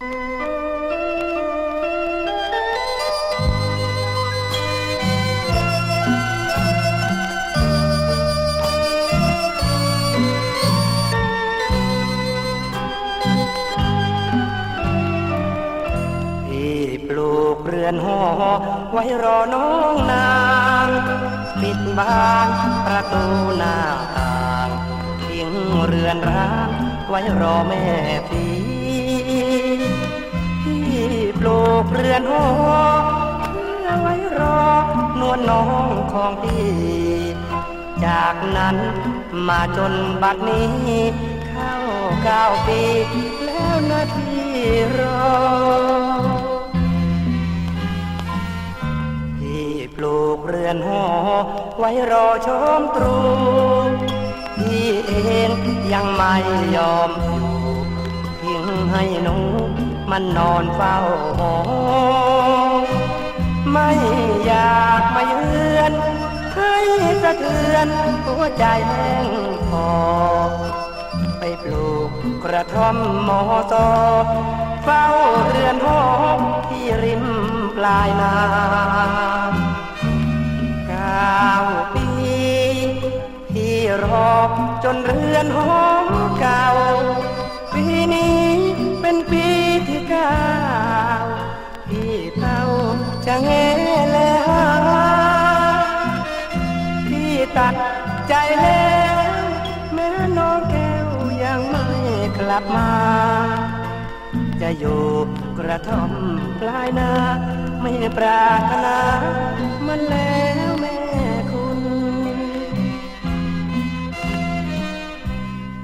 พี่ปลูกเรือนหอไว้รอน้องนาง ปิดบานประตูหน้าต่างทิ้งเรือนร้างไว้รอแม่พี่พี่ ปลูกเรือนหอเพื่อไว้รอนวลน้องของพี่จากนั้นมาจนบัดนี้ เข้าเก้าปีแล้วนาทีรอพี่ปลูกเรือนหอไว้รอชมตรูพี่เองยังไม่ยอมอยู่ ให้หนูมันนอนเฝ้าหอไม่อยากมาเยือน ให้สะเทือนหัวใจแห้งพอไปปลูกกระท่อมมอตอเฝ้าเรือนหอที่ริมปลายนาเก้าปีที่รอจนเรือนหอเก่า จะแงแลหาพี่ตัดใจแล้วแม้น้องแก้วยังไม่กลับมา จะอยู่กระท่อมปลายนาไม่ปรารถนามันแล้วแม่คุณ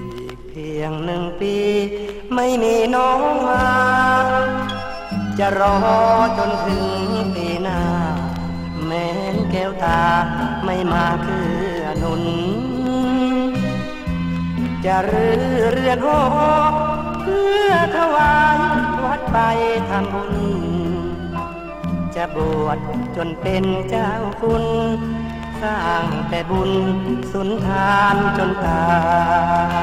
อีกเพียงหนึ่งปีไม่มีน้องมา จะรอจนถึงปีหน้า แม้แก้วตาไม่มาคือหนุน จะรื้อเรือนหอเพื่อถวายวัดไปทำบุญ จะบวชจนเป็นเจ้าคุณ สร้างแต่บุญสุนทานจนตาย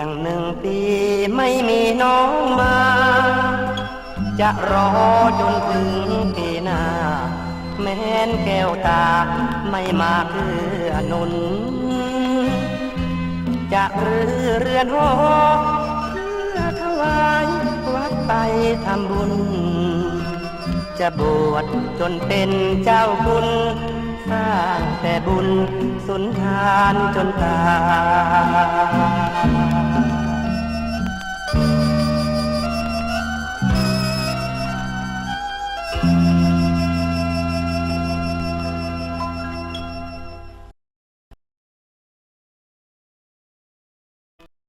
ยงหนึ่งปีไม่มีน้องมา จะรอจนถึงปีหน้า แม้นแก้วตาไม่มาเพื่อนุน จะรื้อเรือนหอเพื่อถวายวัดไปทำบุญ จะบวชจนเป็นเจ้าคุณสร้างแต่บุญสุนทานจนตาย